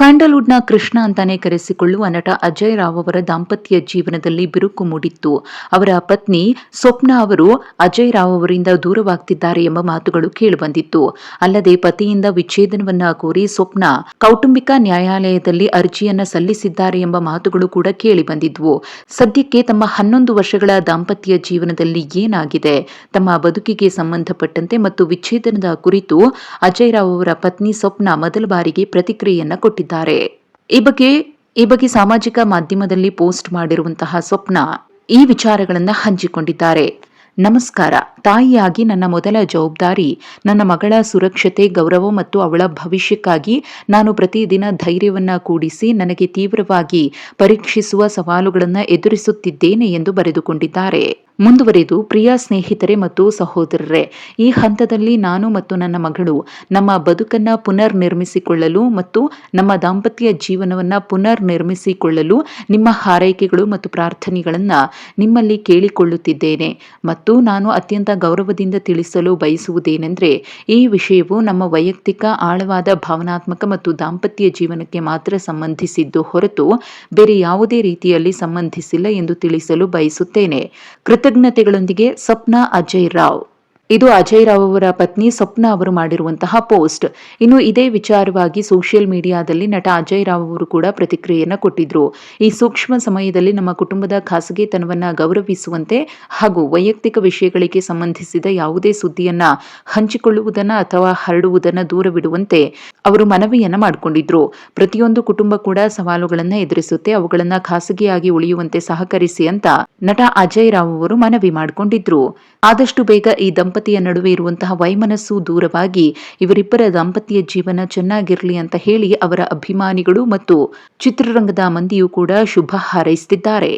ಸ್ಯಾಂಡಲ್ವುಡ್ನ ಕೃಷ್ಣ ಅಂತಾನೆ ಕರೆಸಿಕೊಳ್ಳುವ ನಟ ಅಜಯ್ ರಾವ್ ಅವರ ದಾಂಪತ್ಯ ಜೀವನದಲ್ಲಿ ಬಿರುಕು ಮೂಡಿತ್ತು. ಅವರ ಪತ್ನಿ ಸ್ವಪ್ನ ಅವರು ಅಜಯ್ ರಾವ್ ಅವರಿಂದ ದೂರವಾಗ್ತಿದ್ದಾರೆ ಎಂಬ ಮಾತುಗಳು ಕೇಳಿಬಂದಿತ್ತು. ಅಲ್ಲದೆ ಪತಿಯಿಂದ ವಿಚ್ಛೇದನವನ್ನ ಕೋರಿ ಸ್ವಪ್ನ ಕೌಟುಂಬಿಕ ನ್ಯಾಯಾಲಯದಲ್ಲಿ ಅರ್ಜಿಯನ್ನ ಸಲ್ಲಿಸಿದ್ದಾರೆ ಎಂಬ ಮಾತುಗಳು ಕೂಡ ಕೇಳಿಬಂದಿದ್ವು. ಸದ್ಯಕ್ಕೆ ತಮ್ಮ ಹನ್ನೊಂದು ವರ್ಷಗಳ ದಾಂಪತ್ಯ ಜೀವನದಲ್ಲಿ ಏನಾಗಿದೆ, ತಮ್ಮ ಬದುಕಿಗೆ ಸಂಬಂಧಪಟ್ಟಂತೆ ಮತ್ತು ವಿಚ್ಛೇದನದ ಕುರಿತು ಅಜಯ್ ರಾವ್ ಅವರ ಪತ್ನಿ ಸ್ವಪ್ನ ಮೊದಲ ಬಾರಿಗೆ ಪ್ರತಿಕ್ರಿಯೆಯನ್ನ ಕೊಟ್ಟಿದ್ದಾರೆ. ಈ ಬಗ್ಗೆ ಈ ಬಗ್ಗೆ ಸಾಮಾಜಿಕ ಮಾಧ್ಯಮದಲ್ಲಿ ಪೋಸ್ಟ್ ಮಾಡಿರುವಂತಹ ಸ್ವಪ್ನ ಈ ವಿಚಾರಗಳನ್ನು ಹಂಚಿಕೊಂಡಿದ್ದಾರೆ. ನಮಸ್ಕಾರ. ತಾಯಿಯಾಗಿ ನನ್ನ ಮೊದಲ ಜವಾಬ್ದಾರಿ, ನನ್ನ ಮಗಳ ಸುರಕ್ಷತೆ, ಗೌರವ ಮತ್ತು ಅವಳ ಭವಿಷ್ಯಕ್ಕಾಗಿ ನಾನು ಪ್ರತಿದಿನ ಧೈರ್ಯವನ್ನ ಕೂಡಿಸಿ ನನಗೆ ತೀವ್ರವಾಗಿ ಪರೀಕ್ಷಿಸುವ ಸವಾಲುಗಳನ್ನು ಎದುರಿಸುತ್ತಿದ್ದೇನೆ ಎಂದು ಬರೆದುಕೊಂಡಿದ್ದಾರೆ. ಮುಂದುವರೆದು ಪ್ರಿಯ ಸ್ನೇಹಿತರೆ ಮತ್ತು ಸಹೋದರರೇ, ಈ ಹಂತದಲ್ಲಿ ನಾನು ಮತ್ತು ನನ್ನ ಮಗಳು ನಮ್ಮ ಬದುಕನ್ನ ಪುನರ್ ನಿರ್ಮಿಸಿಕೊಳ್ಳಲು ಮತ್ತು ನಮ್ಮ ದಾಂಪತ್ಯ ಜೀವನವನ್ನ ಪುನರ್ ನಿರ್ಮಿಸಿಕೊಳ್ಳಲು ನಿಮ್ಮ ಹಾರೈಕೆಗಳು ಮತ್ತು ಪ್ರಾರ್ಥನೆಗಳನ್ನ ನಿಮ್ಮಲ್ಲಿ ಕೇಳಿಕೊಳ್ಳುತ್ತಿದ್ದೇನೆ ಮತ್ತು ನಾನು ಅತ್ಯಂತ ಗೌರವದಿಂದ ತಿಳಿಸಲು ಬಯಸುವುದೇನೆಂದರೆ, ಈ ವಿಷಯವು ನಮ್ಮ ವೈಯಕ್ತಿಕ, ಆಳವಾದ, ಭಾವನಾತ್ಮಕ ಮತ್ತು ದಾಂಪತ್ಯ ಜೀವನಕ್ಕೆ ಮಾತ್ರ ಸಂಬಂಧಿಸಿದ್ದು ಹೊರತು ಬೇರೆ ಯಾವುದೇ ರೀತಿಯಲ್ಲಿ ಸಂಬಂಧಿಸಿಲ್ಲ ಎಂದು ತಿಳಿಸಲು ಬಯಸುತ್ತೇನೆ. ಕೃತಜ್ಞತೆಗಳೊಂದಿಗೆ ಸ್ವಪ್ನ ಅಜಯ್ ರಾವ್. ಇದು ಅಜಯ್ ರಾವ್ ಅವರ ಪತ್ನಿ ಸ್ವಪ್ನ ಅವರು ಮಾಡಿರುವಂತಹ ಪೋಸ್ಟ್. ಇನ್ನು ಇದೇ ವಿಚಾರವಾಗಿ ಸೋಷಿಯಲ್ ಮೀಡಿಯಾದಲ್ಲಿ ನಟ ಅಜಯ್ ರಾವ್ ಅವರು ಕೂಡ ಪ್ರತಿಕ್ರಿಯೆಯನ್ನು ಕೊಟ್ಟಿದ್ರು. ಈ ಸೂಕ್ಷ್ಮ ಸಮಯದಲ್ಲಿ ನಮ್ಮ ಕುಟುಂಬದ ಖಾಸಗಿತನವನ್ನ ಗೌರವಿಸುವಂತೆ ಹಾಗೂ ವೈಯಕ್ತಿಕ ವಿಷಯಗಳಿಗೆ ಸಂಬಂಧಿಸಿದ ಯಾವುದೇ ಸುದ್ದಿಯನ್ನ ಹಂಚಿಕೊಳ್ಳುವುದನ್ನ ಅಥವಾ ಹರಡುವುದನ್ನ ದೂರವಿಡುವಂತೆ ಅವರು ಮನವಿಯನ್ನ ಮಾಡಿಕೊಂಡಿದ್ರು. ಪ್ರತಿಯೊಂದು ಕುಟುಂಬ ಕೂಡ ಸವಾಲುಗಳನ್ನ ಎದುರಿಸುತ್ತೆ, ಅವುಗಳನ್ನ ಖಾಸಗಿಯಾಗಿ ಉಳಿಯುವಂತೆ ಸಹಕರಿಸಿ ಅಂತ ನಟ ಅಜಯ್ ರಾವ್ ಅವರು ಮನವಿ ಮಾಡಿಕೊಂಡಿದ್ರು. ಆದಷ್ಟು ಬೇಗ ಈ ದಂಪತಿಯ ನಡುವೆ ಇರುವಂತಹ ವೈಮನಸ್ಸು ದೂರವಾಗಿ ಇವರಿಬ್ಬರ ದಾಂಪತ್ಯ ಜೀವನ ಚೆನ್ನಾಗಿರಲಿ ಅಂತ ಹೇಳಿ ಅವರ ಅಭಿಮಾನಿಗಳು ಮತ್ತು ಚಿತ್ರರಂಗದ ಮಂದಿಯೂ ಕೂಡ ಶುಭ ಹಾರೈಸುತ್ತಿದ್ದಾರೆ